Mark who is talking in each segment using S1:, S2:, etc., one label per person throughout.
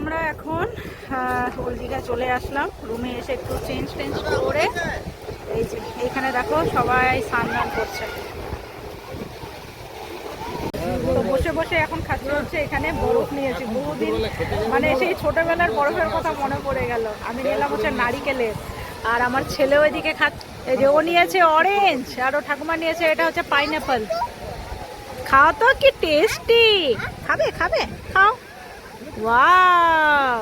S1: আমরা এখন ওল দীঘা চলে আসলাম। রুমে এসে একটু চেঞ্জ টেঞ্জ করে এই যে এইখানে দেখো সবাই স্নান করছে। তো বসে বসে এখন খাচ্ছে হচ্ছে এখানে বরফ নিয়েছি বহুদিন মানে সেই ছোটবেলার বরফের কথা মনে পড়ে গেল। আমি নিলাম হচ্ছে নারিকেলের। আর আমার ছেলে ওইদিকে খাচ্ছে এই যে ও নিয়েছে অরেঞ্জ আর ও ঠাকুমা নিয়েছে এটা হচ্ছে পাইনাপল খাও তো কি টেস্টি খাবে খাবে, খাও। ওয়াও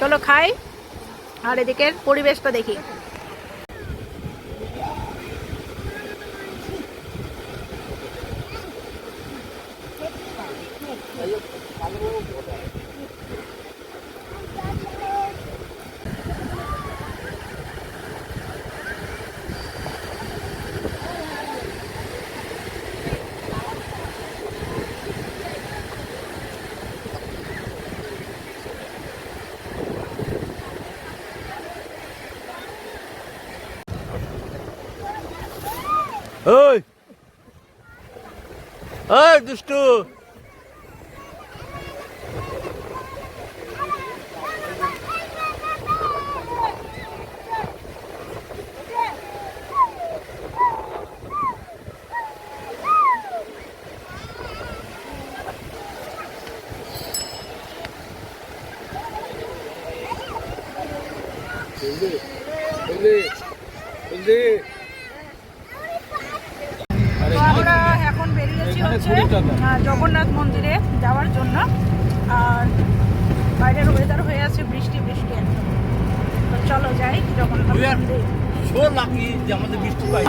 S1: চলো খাই। আর এদিকের পরিবেশটা দেখি।
S2: ওই ওই দুষ্টু
S1: তো আমরা এখন বেরিয়েছি হচ্ছে জগন্নাথ মন্দিরে যাওয়ার জন্য। আর বাইরের ওয়েদার হয়ে আছে বৃষ্টি বৃষ্টি একদম। তো চলো যাই জগন্নাথ মন্দির।
S2: সো লাকি যে আমাদের বৃষ্টি পাই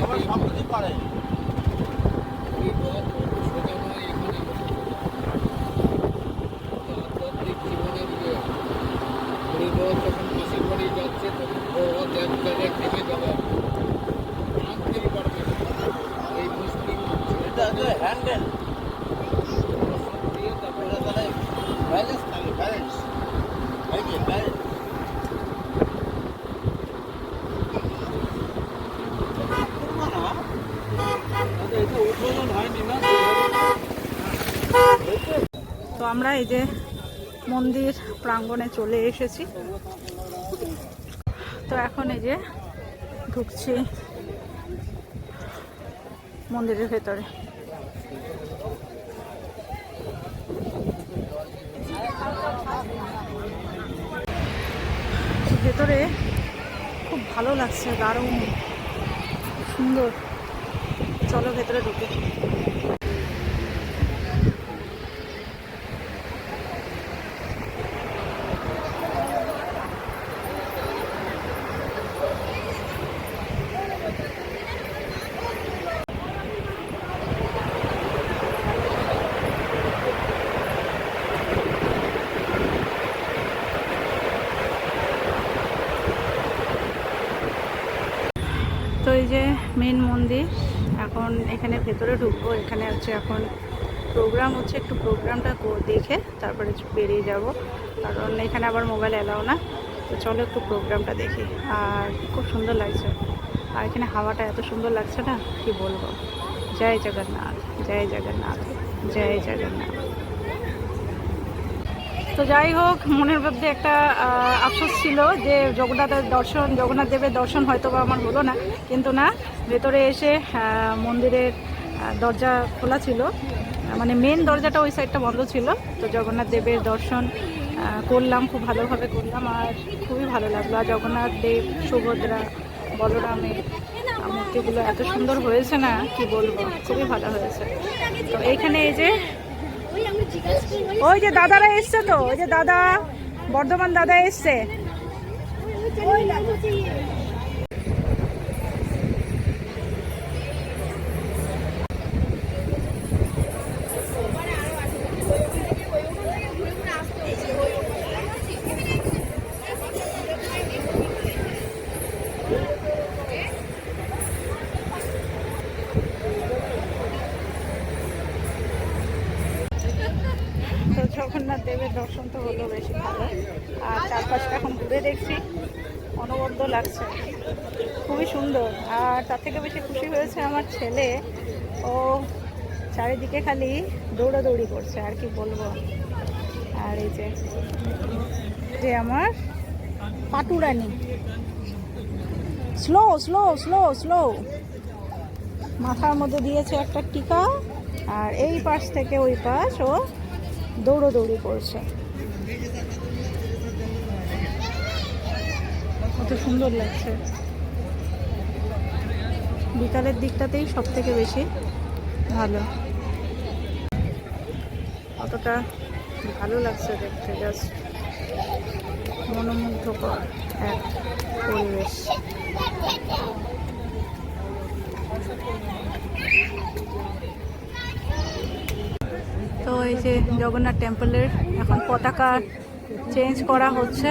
S2: সবাই সব কিছু পারে এটা যে হ্যান্ডেল তারপরে তাহলে ব্যালেন্স থাকে ব্যালেন্স এই যে ব্যালেন্স
S1: তো আমরা এই যে মন্দির প্রাঙ্গণে চলে এসেছি। তো এখন এই যে ঢুকছি মন্দিরের ভেতরে। ভেতরে খুব ভালো লাগছে, দারুণ সুন্দর। চলো ভেতরে ঢুকে। এই যে মেন মন্দির। এখন এখানে ভেতরে ঢুকবো। এখানে হচ্ছে এখন প্রোগ্রাম হচ্ছে, একটু প্রোগ্রামটা দেখে তারপরে বেরিয়ে যাব। কারণ এখানে আবার মোবাইল এলাও না। তো চলো একটু প্রোগ্রামটা দেখি। আর খুব সুন্দর লাগছে। আর এখানে হাওয়াটা এত সুন্দর লাগছে না, কি বলব? জয় জগন্নাথ জয় জগন্নাথ জয় জগন্নাথ। তো যাই হোক, মনের মধ্যে একটা আফসোস ছিল যে জগন্নাথের দর্শন, জগন্নাথ দেবের দর্শন হয়তো বা আমার হলো না। কিন্তু না, ভেতরে এসে মন্দিরের দরজা খোলা ছিল। মানে মেন দরজাটা ওই সাইডটা বন্ধ ছিল। তো জগন্নাথ দেবের দর্শন করলাম, খুব ভালোভাবে করলাম আর খুবই ভালো লাগল। আর জগন্নাথ দেব, সুভদ্রা, বলরামের মূর্তিগুলো এত সুন্দর হয়েছে না, কি বলব, খুবই ভালো হয়েছে। তো এইখানে এই যে, ওই যে দাদারা এসছে তো, ওই যে দাদা, বর্ধমান দাদা এসছে। অনবদ্য লাগছে। খুবই সুন্দর। আর তার থেকে বেশি খুশি হয়েছে আমার ছেলে। ও চারিদিকে খালি দৌড়াদৌড়ি করছে, আর কি বলব। আর এই যে যে আমার পাটুরানি। স্লো স্লো স্লো স্লো মাথার মধ্যে দিয়েছে একটা টিকা, আর এই পাশ থেকে ওই পাশ ও দৌড়োদৌড়ি করছে। কত সুন্দর লাগছে। বিকালের দিকটাতেই সব থেকে বেশি ভালো। অতটা ভালো লাগছে দেখতে জাস্ট মনোমুগ্ধকর এক পরিবেশ। তো এই যে জগন্নাথ টেম্পলের এখন পতাকা চেঞ্জ করা হচ্ছে।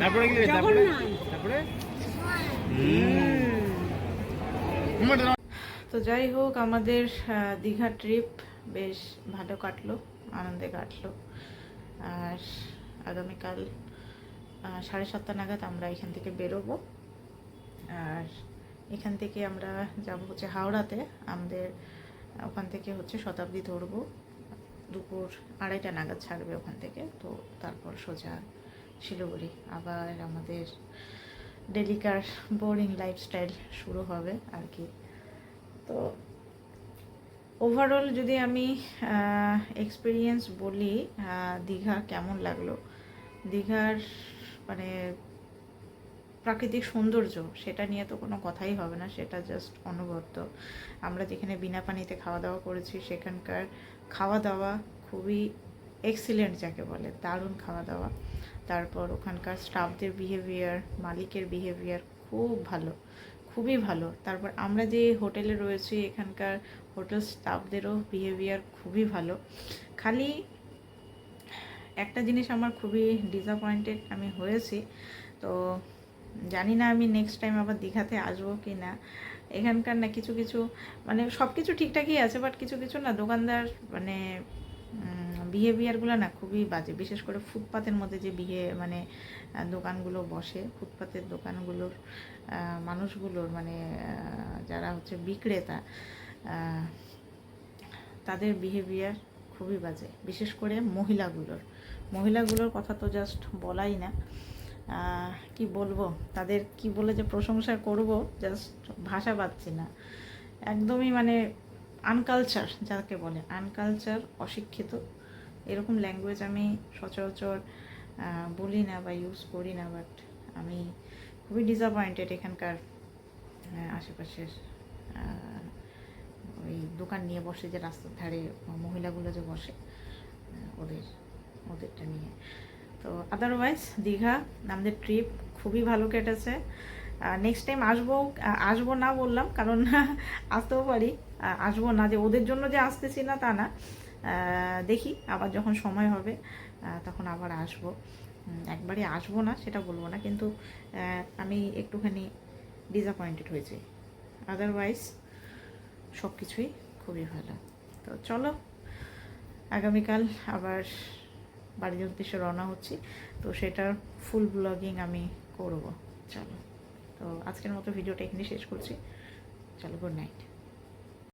S1: তো যাই হোক, আমাদের দীঘা ট্রিপ বেশ ভালো কাটলো, আনন্দে কাটলো। আর আগামীকাল সাড়ে সাতটা নাগাদ আমরা এখান থেকে বেরোবো। আর এখান থেকে আমরা যাব হচ্ছে হাওড়াতে। আমাদের ওখান থেকে হচ্ছে শতাব্দী ধরবো। দুপুর আড়াইটা নাগাদ ছাড়বে ওখান থেকে। তো তারপর সোজা শিলিগুড়ি আবার আমাদের ডেলিকার বোরিং লাইফস্টাইল শুরু হবে আর কি। তো ওভারঅল যদি আমি এক্সপিরিয়েন্স বলি দীঘা কেমন লাগল? দীঘার মানে প্রাকৃতিক সৌন্দর্য সেটা নিয়ে তো কোনো কথাই হবে না, সেটা জাস্ট অনবদ্য। আমরা যেখানে বিনা পানিতে খাওয়া দাওয়া করেছি, সেখানকার খাওয়া দাওয়া খুবই এক্সিলেন্ট যাকে বলে, দারুণ খাওয়া দাওয়া। তারপর ওখানকার স্টাফদের বিহেভিয়ার মালিকের বিহেভিয়ার খুব ভালো, খুবই ভালো। তারপর আমরা যে হোটেলে রয়েছি, এখানকার হোটেল স্টাফদেরও বিহেভিয়ার খুবই ভালো। খালি একটা জিনিস আমার খুবই ডিসঅ্যাপয়েন্টেড আমি হয়েছি। তো জানি না আমি নেক্সট টাইম আবার দীঘাতে আসব কি না। এখানকার না কিছু কিছু মানে সব কিছু ঠিকঠাকই আছে বাট কিছু কিছু না দোকানদার মানে বিহেভিয়ারগুলো না খুবই বাজে। বিশেষ করে ফুটপাতের মধ্যে যে বিহে মানে দোকানগুলো বসে, ফুটপাতের দোকানগুলোর মানুষগুলোর মানে যারা হচ্ছে বিক্রেতা তাদের বিহেভিয়ার খুবই বাজে। বিশেষ করে মহিলাগুলোর। মহিলাগুলোর কথা তো জাস্ট বলাই না। কি বলব? তাদের কি বলে যে প্রশংসা করব জাস্ট ভাষা পাচ্ছি না। একদমই মানে আনকালচার যাকে বলে। আনকালচার অশিক্ষিত এরকম ল্যাঙ্গুয়েজ আমি সচরাচর বলি না বা ইউজ করি না বাট আমি খুবই ডিসঅ্যাপয়েন্টেড এখানকার আশেপাশের ওই দোকান নিয়ে বসে যে রাস্তার ধারে মহিলাগুলো যে বসে ওদের, ওদেরটা নিয়ে। তো আদারওয়াইজ দীঘা, আমাদের ট্রিপ খুবই ভালো কেটেছে। নেক্সট টাইম আসব আসব না বললাম, কারণ আসতেও পারি। আসব না, যে ওদের জন্য যে আসতেছি না তা না। দেখি, আবার যখন সময় হবে তখন আবার আসব। একবারে আসব না, সেটা বলব না, কিন্তু আমি একটুখানি ডিসঅ্যাপয়েন্টেড হয়েছি। আদারওয়াইজ সব কিছুই খুবই ভালো। তো চলো, আগামীকাল আবার বাড়ির উদ্দেশ্যে রওনা হচ্ছি। তো সেটার ফুল ব্লগিং আমি করব। চলো। তো আজকের মতো ভিডিওটা এখানে শেষ করছি। চলো গুড নাইট